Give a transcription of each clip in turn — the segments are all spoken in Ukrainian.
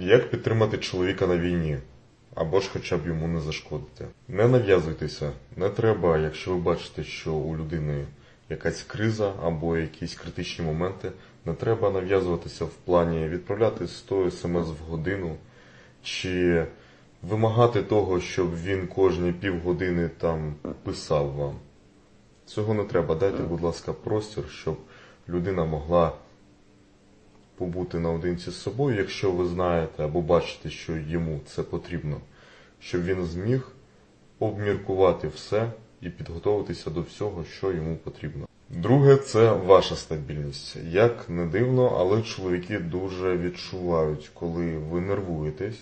Як підтримати чоловіка на війні? Або ж хоча б йому не зашкодити. Не нав'язуйтеся, не треба, якщо ви бачите, що у людини якась криза або якісь критичні моменти, не треба нав'язуватися в плані відправляти 100 смс в годину чи вимагати того, щоб він кожні півгодини там писав вам. Цього не треба. Дайте, будь ласка, простір, щоб людина могла побути наодинці з собою, якщо ви знаєте або бачите, що йому це потрібно, щоб він зміг обміркувати все і підготуватися до всього, що йому потрібно. Друге, це ваша стабільність. Як не дивно, але чоловіки дуже відчувають, коли ви нервуєтесь.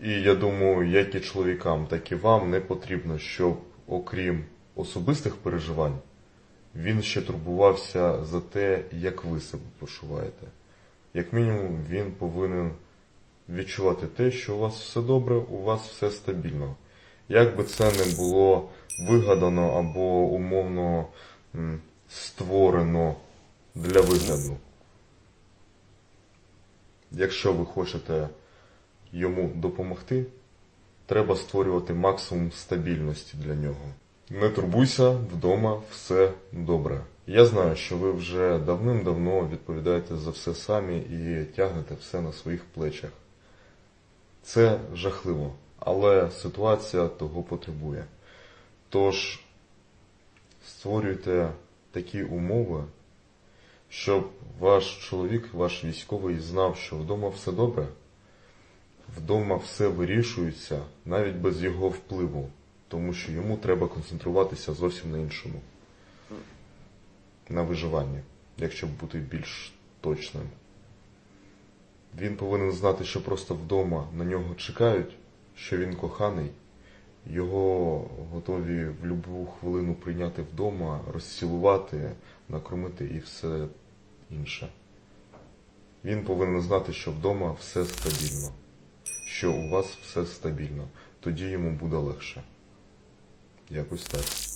І я думаю, як і чоловікам, так і вам не потрібно, щоб, окрім особистих переживань, він ще турбувався за те, як ви себе почуваєте. Як мінімум, він повинен відчувати те, що у вас все добре, у вас все стабільно. Як би це не було вигадано або умовно створено для вигляду. Якщо ви хочете йому допомогти, треба створювати максимум стабільності для нього. Не турбуйся, вдома все добре. Я знаю, що ви вже давним-давно відповідаєте за все самі і тягнете все на своїх плечах. Це жахливо, але ситуація того потребує. Тож створюйте такі умови, щоб ваш чоловік, ваш військовий знав, що вдома все добре, вдома все вирішується навіть без його впливу, тому що йому треба концентруватися зовсім на іншому, на виживанні, якщо бути більш точним. Він повинен знати, що просто вдома на нього чекають, що він коханий, його готові в будь-яку хвилину прийняти вдома, розцілувати, накормити і все інше. Він повинен знати, що вдома все стабільно, що у вас все стабільно. Тоді йому буде легше. Якось так.